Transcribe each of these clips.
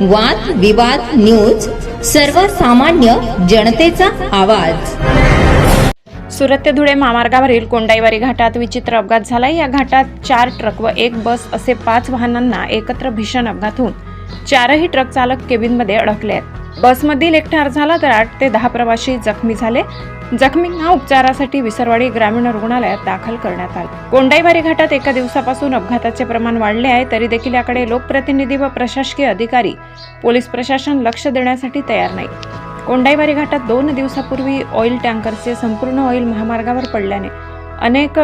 वाद विवाद न्यूज सर्वसामान्य जनतेचा आवाज. सुरत ते धुळे महामार्गावरील कोंडाईवारी घाटात विचित्र अपघात झाला या घाटात चार ट्रक व एक बस असे पाच वाहनांना एकत्र भीषण अपघात होऊन चारही ट्रक चालक केबिनमध्ये अडकले आहेत. बसमधील एक ठार झाला तर आठ ते दहा प्रवासी जखमी झाले. जखमींना उपचारासाठी विसरवाडी ग्रामीण रुग्णालयात दाखल करण्यात आले. कोंडाईवारी घाटात एका दिवसापासून अपघाताचे प्रमाण वाढले आहे तरी देखील याकडे लोकप्रतिनिधी व प्रशासकीय अधिकारी पोलीस प्रशासन लक्ष देण्यासाठी तयार नाही. कोंडाईवारी घाटात दोन दिवसापूर्वी ऑइल टँकरचे संपूर्ण ऑइल महामार्गावर पडल्याने अनेक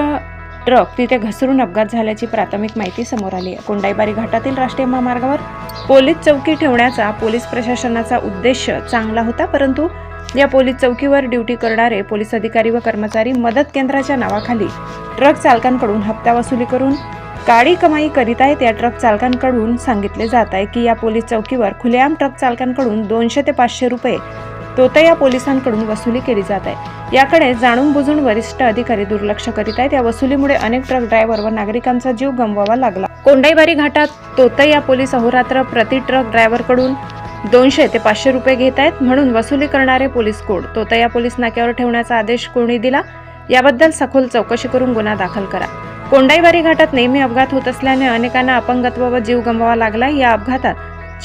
ट्रक तिथे घसरून अपघात झाल्याची प्राथमिक माहिती समोर आली. आहे कोंडाईबारी घाटातील राष्ट्रीय महामार्गावर पोलीस चौकी ठेवण्याचा पोलीस प्रशासनाचा उद्देश चांगला होता परंतु या पोलीस चौकीवर ड्युटी करणारे पोलीस अधिकारी व कर्मचारी मदत केंद्राच्या नावाखाली ट्रक चालकांकडून हप्ता वसुली करून काळी कमाई करीत आहेत. या ट्रक चालकांकडून सांगितले जात आहे की या पोलीस चौकीवर खुलेआम ट्रक चालकांकडून दोनशे ते पाचशे रुपये तोतया पोलिसांकडून वसुली केली जात आहे. याकडे जाणून बुजून वरिष्ठ अधिकारी दुर्लक्ष करीत आहेत. या वसुलीमुळे अनेक ट्रक ड्रायव्हर व नागरिकांचा जीव गमवावा लागला. कोंडाईबारी घाटात तोतया पोलीस अहोरात्र प्रति ट्रक ड्रायव्हरकडून दोनशे ते पाचशे रुपये घेत आहेत. म्हणून वसुली करणारे पोलीस कोड तोतया पोलीस नाक्यावर ठेवण्याचा आदेश कोणी दिला? याबद्दल सखोल चौकशी करून गुन्हा दाखल करा. कोंडाईबारी घाटात नेहमी अपघात होत असल्याने अनेकांना अपंगत्व व जीव गमवावा लागला. या अपघातात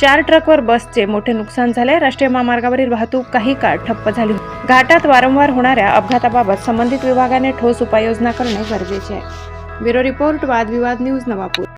चार ट्रकवर बसचे मोठे नुकसान झाले राष्ट्रीय महामार्गावरील वाहतूक काही काळ ठप्प झाली होती. घाटात वारंवार होणाऱ्या अपघाताबाबत संबंधित विभागाने ठोस उपाययोजना करणे गरजेचे आहे bureau report Vadvivad news Navapur